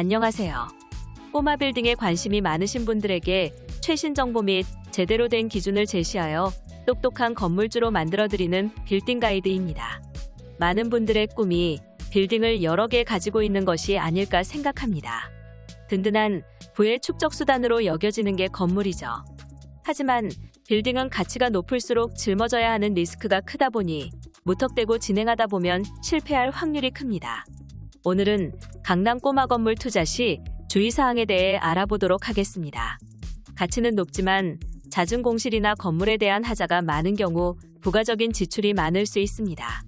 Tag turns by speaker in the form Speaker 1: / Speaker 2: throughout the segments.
Speaker 1: 안녕하세요. 꼬마 빌딩에 관심이 많으신 분들에게 최신 정보 및 제대로 된 기준을 제시하여 똑똑한 건물주로 만들어드리는 빌딩 가이드입니다. 많은 분들의 꿈이 빌딩을 여러 개 가지고 있는 것이 아닐까 생각합니다. 든든한 부의 축적 수단으로 여겨지는 게 건물이죠. 하지만 빌딩은 가치가 높을수록 짊어져야 하는 리스크가 크다 보니 무턱대고 진행하다 보면 실패할 확률이 큽니다. 오늘은 강남 꼬마 건물 투자 시 주의사항에 대해 알아보도록 하겠습니다. 가치는 높지만 잦은 공실이나 건물에 대한 하자가 많은 경우 부가적인 지출이 많을 수 있습니다.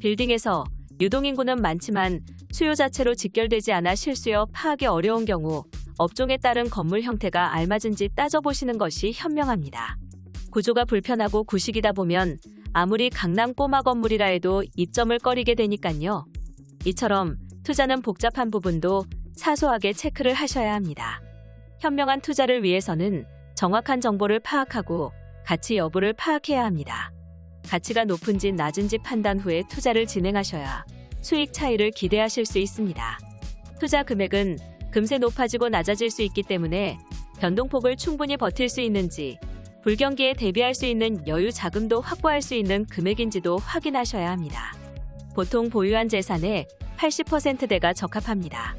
Speaker 1: 빌딩에서 유동인구는 많지만 수요 자체로 직결되지 않아 실수요 파악이 어려운 경우 업종에 따른 건물 형태가 알맞은지 따져보시는 것이 현명합니다. 구조가 불편하고 구식이다 보면 아무리 강남 꼬마 건물이라 해도 입점을 꺼리게 되니까요. 이처럼 투자는 복잡한 부분도 사소하게 체크를 하셔야 합니다. 현명한 투자를 위해서는 정확한 정보를 파악하고 가치 여부를 파악해야 합니다. 가치가 높은지 낮은지 판단 후에 투자를 진행하셔야 수익 차이를 기대하실 수 있습니다. 투자 금액은 금세 높아지고 낮아질 수 있기 때문에 변동폭을 충분히 버틸 수 있는지 불경기에 대비할 수 있는 여유 자금도 확보할 수 있는 금액인지도 확인하셔야 합니다. 보통 보유한 재산의 80%대가 적합합니다.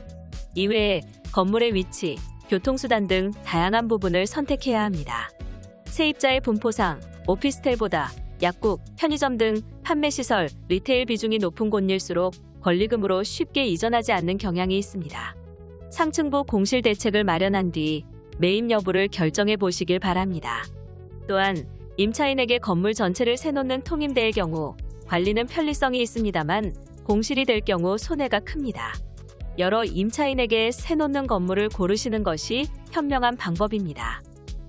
Speaker 1: 이외에 건물의 위치, 교통수단 등 다양한 부분을 선택해야 합니다. 세입자의 분포상 오피스텔보다 약국, 편의점 등 판매시설, 리테일 비중이 높은 곳일수록 권리금으로 쉽게 이전하지 않는 경향이 있습니다. 상층부 공실 대책을 마련한 뒤 매입 여부를 결정해 보시길 바랍니다. 또한 임차인에게 건물 전체를 세놓는 통임대의 경우 관리는 편리성이 있습니다만 공실이 될 경우 손해가 큽니다. 여러 임차인에게 세놓는 건물을 고르시는 것이 현명한 방법입니다.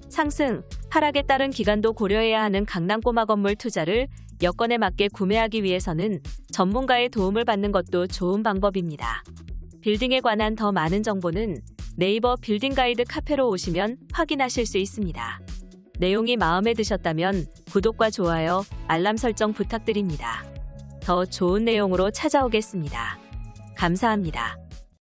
Speaker 1: 상승, 하락에 따른 기간도 고려해야 하는 강남 꼬마 건물 투자를 여건에 맞게 구매하기 위해서는 전문가의 도움을 받는 것도 좋은 방법입니다. 빌딩에 관한 더 많은 정보는 네이버 빌딩 가이드 카페로 오시면 확인하실 수 있습니다. 내용이 마음에 드셨다면 구독과 좋아요, 알람 설정 부탁드립니다. 더 좋은 내용으로 찾아오겠습니다. 감사합니다.